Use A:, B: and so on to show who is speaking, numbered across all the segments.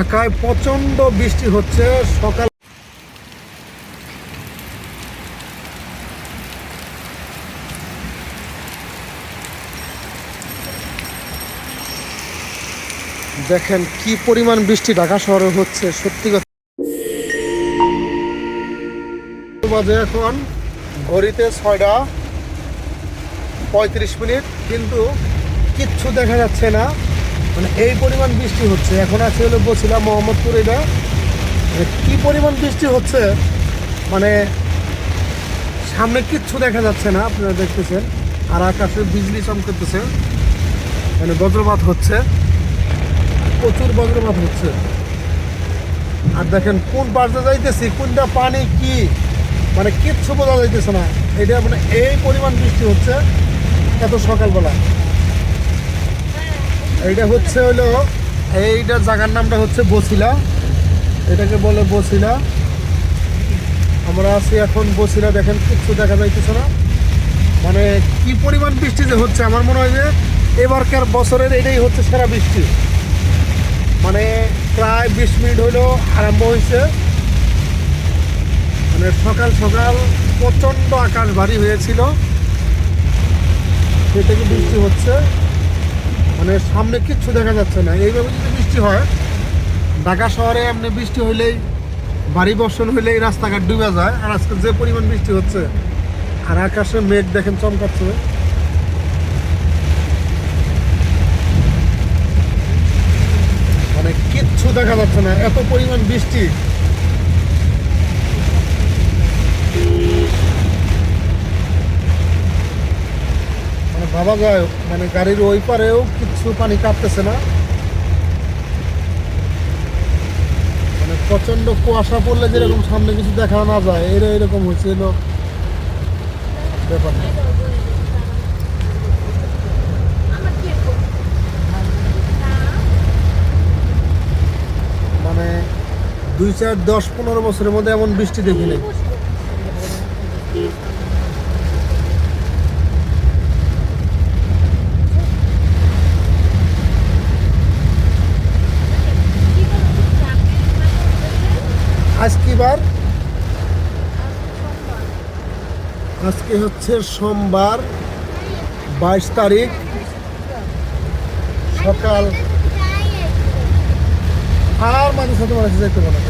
A: ঢাকায় প্রচণ্ড বৃষ্টি হচ্ছে। সকাল দেখেন কি পরিমাণ বৃষ্টি ঢাকা শহরে হচ্ছে, সত্যি কথা। এখন ঘড়িতে ছয়টা পঁয়ত্রিশ মিনিট, কিন্তু কিচ্ছু দেখা যাচ্ছে না। মানে এই পরিমাণ বৃষ্টি হচ্ছে। এখন আছে হলো বলছিলাম মোহাম্মদপুর এটা। মানে কি পরিমাণ বৃষ্টি হচ্ছে? মানে সামনে কিচ্ছু দেখা যাচ্ছে না, আপনারা দেখতেছেন। আর আকাশে বিজলি চমকাতেছে। মানে বজ্রপাত হচ্ছে। প্রচুর বজ্রপাত হচ্ছে। আর দেখেন কোন পাশে যাইতেছি, কোনটা পানি কি? মানে কিচ্ছু বোঝা যাইতেছে না। এটা মানে এই পরিমাণ বৃষ্টি হচ্ছে এত সকালবেলা। এইটা হচ্ছে হলো, এইটা জায়গার নামটা হচ্ছে বসিলা। এটাকে বলে বসিলা। আমরা আছি এখন বসিলা, দেখেন কিচ্ছু দেখা যাইতেছে না। মানে কি পরিমাণ বৃষ্টি যে হচ্ছে, আমার মনে হয় যে এবারকার বছরের এটাই হচ্ছে সেরা বৃষ্টি। মানে প্রায় বিশ মিনিট হইল আরম্ভ হয়েছে মানে সকাল সকাল প্রচণ্ড আকাশ ভারী হয়েছিল। সে থেকে বৃষ্টি হচ্ছে। মানে সামনে কিচ্ছু দেখা যাচ্ছে না। এইভাবে যদি বৃষ্টি হয়, ঢাকা শহরে এমনি বৃষ্টি হইলেই, বাড়ি বর্ষণ হইলেই রাস্তাঘাট ডুবে যায়, আর আজকে যে পরিমাণ বৃষ্টি হচ্ছে, আর আকাশে মেঘ দেখেন চমকাচ্ছে। মানে কিচ্ছু দেখা যাচ্ছে না, এত পরিমাণ বৃষ্টি। ভাবা যায় মানে গাড়ির ওই পারেও কিচ্ছু পানি কাটতেছে না। মানে প্রচণ্ড কুয়াশা পড়লে যেরকম সামনে কিছু দেখা না যায়, এরা এরকম হয়েছিল ব্যাপার। মানে দুই চার দশ পনেরো বছরের মধ্যে এমন বৃষ্টি দেখি নাই আজ কি বার আজকে হচ্ছে সোমবার বাইশ তারিখ সকাল আর মানুষ সাথে মানুষ যেতে পারে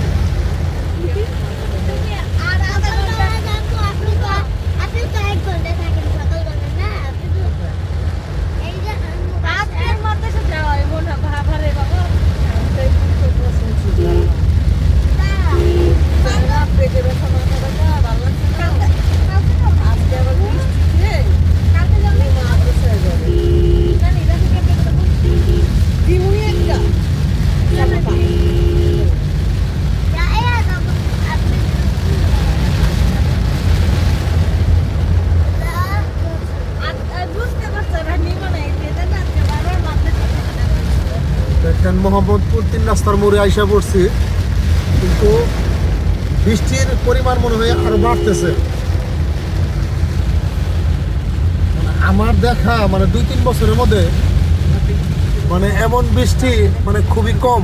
B: ভাবারে বাবা পেটে ব্যথা মাথা ব্যথা ভালো লাগছে না আজকে আবার বৃষ্টি বসে যাবে দিমুই একটা বুঝতে পারছে না নিমনে যেতে না বারবার মাথায়
A: দেখেন মোহাম্মদপুর তিন রাস্তার মোড়ে আইসা পড়ছি। কিন্তু বৃষ্টির পরিমাণ মনে হয় আরও বাড়তেছে। মানে আমার দেখা মানে দুই তিন বছরের মধ্যে মানে এমন বৃষ্টি মানে খুবই কম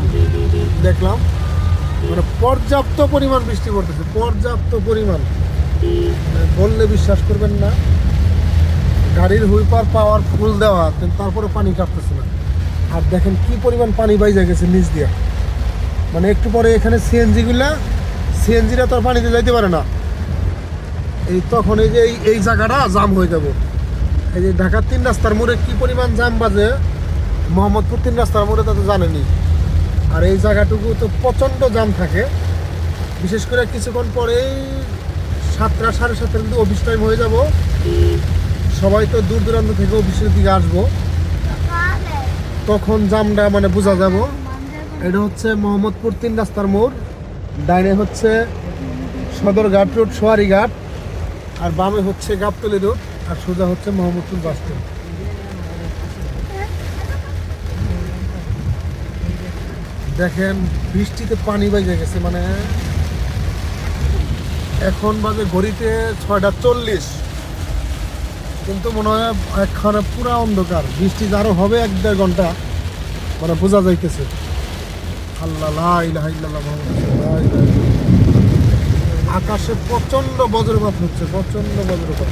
A: দেখলাম। মানে পর্যাপ্ত পরিমাণ বৃষ্টি পড়তেছে, পর্যাপ্ত পরিমাণ। মানে বললে বিশ্বাস করবেন না। গাড়ির হুইপার পাওয়ার ফুল দেওয়া, কিন্তু তারপরে পানি কাটতেছে না। আর দেখেন কি পরিমাণ পানি বাইজা গেছে নিচ দিয়ে। মানে একটু পরে এখানে সিএনজি গুলা সিএনজিরা তো আর পানিতে যাইতে পারে না। এই তখন এই যে এই এই জায়গাটা জাম হয়ে যাব। এই যে ঢাকার তিন রাস্তার মোড়ে কি পরিমাণ জাম বাজে, মোহাম্মদপুর তিন রাস্তার মোড়ে তা তো জানেনি আর এই জায়গাটুকু তো প্রচণ্ড জাম থাকে। বিশেষ করে কিছুক্ষণ পরেই সাতটা সাড়ে সাতটা কিন্তু অফিস টাইম হয়ে যাব। সবাই তো দূর দূরান্ত থেকে অফিসের দিকে আসব। তখন জামটা মানে বোঝা যাব। এটা হচ্ছে মোহাম্মদপুর তিন রাস্তার মোড়। ডাইনে হচ্ছে সদরঘাট রোড সোয়ারি ঘাট আর বামে হচ্ছে গাবতলি রোড আর সোজা হচ্ছে মোহাম্মদপুর বাস স্ট্যান্ড। দেখেন, বৃষ্টিতে পানি বাইজে গেছে মানে এখন বাজে ঘড়িতে ছয়টা চল্লিশ। কিন্তু মনে হয় একখানে পুরা অন্ধকার। বৃষ্টি আরও হবে এক দেড় ঘণ্টা মানে বোঝা যাইতেছে। আল্লাহ আকাশে প্রচণ্ড বজ্রপাত হচ্ছে প্রচণ্ড বজ্রপাত।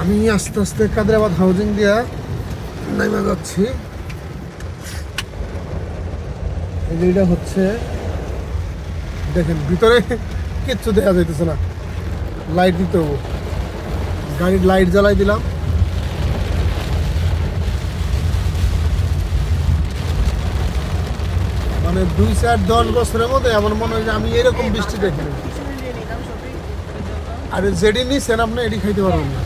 A: আমি আস্তে আস্তে কাদরাবাদ হাউজিং দিয়া নেমে যাচ্ছি। এটা হচ্ছে, দেখেন ভিতরে কিচ্ছু দেখা যাইতেছে না। লাইট দিতে হব। গাড়ির লাইট জ্বালাই দিলাম। মানে দুই চার দশ বছরের মধ্যে এমন মনে হয় যে আমি এরকম বৃষ্টি দেখিনি। আর যেটি নিচ্ছেন আপনি এটি খাইতে পারবেন না।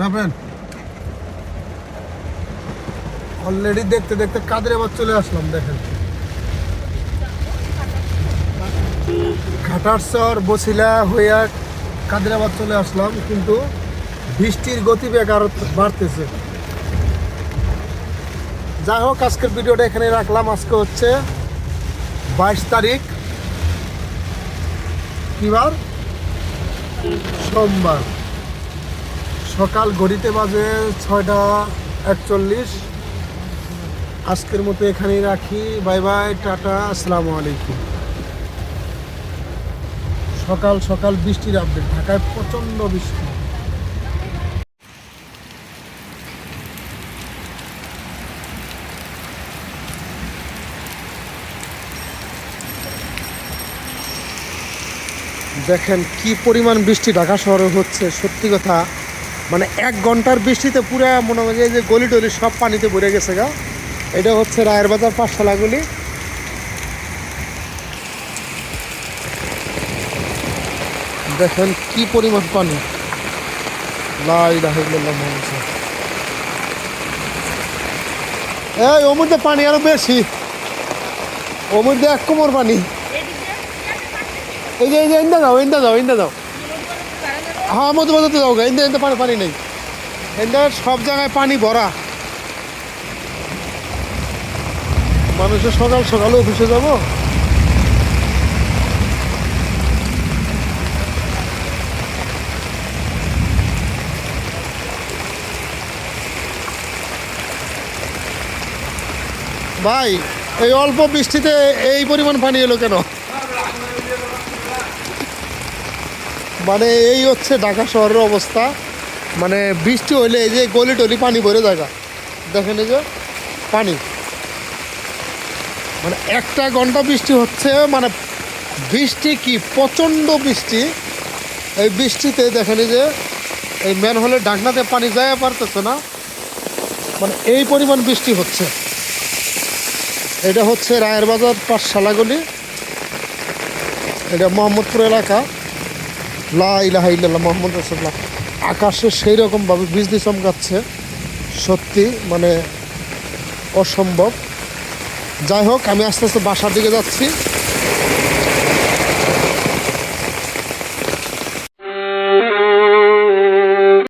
A: যাবেন অলরেডি দেখতে দেখতে কাদের আবার চলে আসলাম, দেখেন। ঘাটারচর বসিলা হইয়া কাদিরাবাদ চলে আসলাম, কিন্তু বৃষ্টির গতিবেগ আরও বাড়তেছে। যাই হোক, আজকের ভিডিওটা এখানে রাখলাম। আজকে হচ্ছে বাইশ তারিখ, কিবার? সোমবার। সকাল ঘড়িতে বাজে ছয়টা একচল্লিশ। আজকের মতো এখানেই রাখি। বাই বাই, টাটা, আসসালামু আলাইকুম। সকাল সকাল বৃষ্টির আপডেট ঢাকায় প্রচণ্ড বৃষ্টি। দেখেন কি পরিমাণ বৃষ্টি ঢাকা শহরে হচ্ছে, সত্যি কথা। মানে এক ঘণ্টার বৃষ্টিতে পুরো মনে হয় যে গলি টলি সব পানিতে ভরে গেছে গা। এটা হচ্ছে রায়ের বাজার পাঠশালা গলি দেখেন কি পরিমাণ পানি। এই পানি আরও বেশি। ওর মধ্যে এক কোমর পানি। এই যে এই যে ইন্দা যাও ইন্দা যাও ইন্দা যাও হ্যাঁ মধ্যে মধ্যে যাও গা। ইন্দা ইন্দা পানি পানি নেই। ইন্দা সব জায়গায় পানি ভরা। মানুষের সকাল সকালে অফিসে যাব। ভাই, এই অল্প বৃষ্টিতে এই পরিমাণ পানি এলো কেন? মানে এই হচ্ছে ঢাকা শহরের অবস্থা। মানে বৃষ্টি হইলে এই যে গলি টলি পানি ভরে জায়গা দেখেন এই যে পানি। মানে একটা ঘণ্টা বৃষ্টি হচ্ছে মানে বৃষ্টি কি প্রচণ্ড বৃষ্টি। এই বৃষ্টিতে দেখেন যে, এই ম্যানহোলের ডাকনাতে পানি যায় পারতেছে না। মানে এই পরিমাণ বৃষ্টি হচ্ছে। এটা হচ্ছে রায়ের বাজার পাঠশালাগুলি এটা মোহাম্মদপুর এলাকা। লা ইলাহা মোহাম্মদ রসুল্লাহ আকাশে সেই রকমভাবে বিজলি চমকাচ্ছে, সত্যি মানে অসম্ভব। যাই হোক, আমি আস্তে আস্তে বাসার দিকে যাচ্ছি।